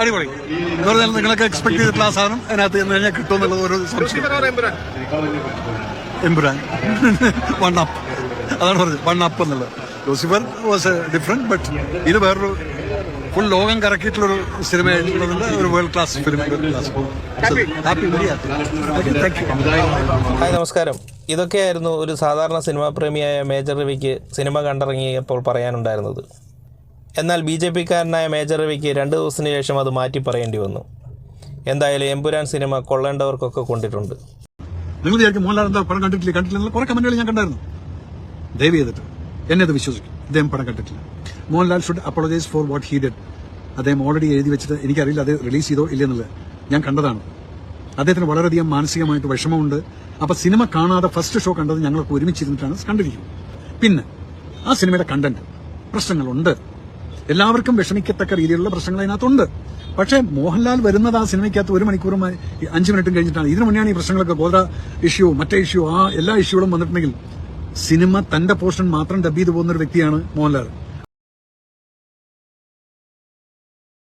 അടിപൊളി. എന്ന് പറഞ്ഞാൽ നിങ്ങളൊക്കെ എക്സ്പെക്ട് ചെയ്തിട്ടുള്ള ആ സാധനം അതിനകത്ത് ചെന്ന് കഴിഞ്ഞാൽ കിട്ടും എന്നുള്ളത് ഒരു സംശയം. എംബ്രാൻ വൺ അപ്പ് അതാണ് പറഞ്ഞത്. വൺ അപ്പ് എന്നുള്ളത്. ലൂസിഫർ വാസ് ഡിഫറെന്റ് ബട്ട് ഇത് വേറൊരു ഫുൾ ലോകം കറക്കിയിട്ടുള്ളൊരു ഒരു world class film class happy India happy thank you hi നമസ്കാരം. ഇതൊക്കെയായിരുന്നു ഒരു സാധാരണ സിനിമാ പ്രേമിയായ മേജർ രവിക്ക് സിനിമ കണ്ടിറങ്ങിയപ്പോൾ പറയാനുണ്ടായിരുന്നത്. എന്നാൽ ബി ജെ പിക്കാരനായ മേജർ രവിക്ക് രണ്ട് ദിവസത്തിന് ശേഷം അത് മാറ്റി പറയേണ്ടി വന്നു. എന്തായാലും എമ്പുരാൻ സിനിമ കൊള്ളേണ്ടവർക്കൊക്കെ കൊണ്ടിട്ടുണ്ട്. നിങ്ങൾ വിചാരിക്കും മോഹൻലാൽ എന്താ പടം കണ്ടിട്ടില്ല? കണ്ടിട്ടില്ല കുറെ കമന്റുകൾ ഞാൻ കണ്ടായിരുന്നു. ദയവ് ചെയ്തിട്ട് എന്നെ അത് വിശ്വസിക്കും. അദ്ദേഹം പടം കണ്ടിട്ടില്ല. Mohanlal should apologise for what he did അദ്ദേഹം ഓൾറെഡി എഴുതി വെച്ചിട്ട് എനിക്കറിയില്ല അത് റിലീസ് ചെയ്തോ ഇല്ലെന്നുള്ളത് ഞാൻ കണ്ടതാണ്. അദ്ദേഹത്തിന് വളരെയധികം മാനസികമായിട്ട് വിഷമമുണ്ട്. അപ്പൊ സിനിമ കാണാതെ ഫസ്റ്റ് ഷോ കണ്ടത് ഞങ്ങൾക്ക് ഒരുമിച്ചിരുന്നിട്ടാണ് കണ്ടിരിക്കുന്നത്. പിന്നെ ആ സിനിമയുടെ കണ്ടന്റ് പ്രശ്നങ്ങളുണ്ട്. എല്ലാവർക്കും വിഷമിക്കത്തക്ക രീതിയിലുള്ള പ്രശ്നങ്ങൾ അതിനകത്തുണ്ട്. പക്ഷേ മോഹൻലാൽ വരുന്നത് ആ സിനിമയ്ക്കകത്ത് ഒരു മണിക്കൂറും അഞ്ച് മിനിറ്റും കഴിഞ്ഞിട്ടാണ്. ഇതിനു മുന്നെയാണ് ഈ പ്രശ്നങ്ങളൊക്കെ ഗോദ്ര ഇഷ്യൂ മറ്റേ ഇഷ്യൂ ആ എല്ലാ ഇഷ്യൂകളും വന്നിട്ടുണ്ടെങ്കിൽ സിനിമ തന്റെ പോർഷൻ മാത്രം ഡബ് ചെയ്തു പോകുന്ന ഒരു വ്യക്തിയാണ് മോഹൻലാൽ.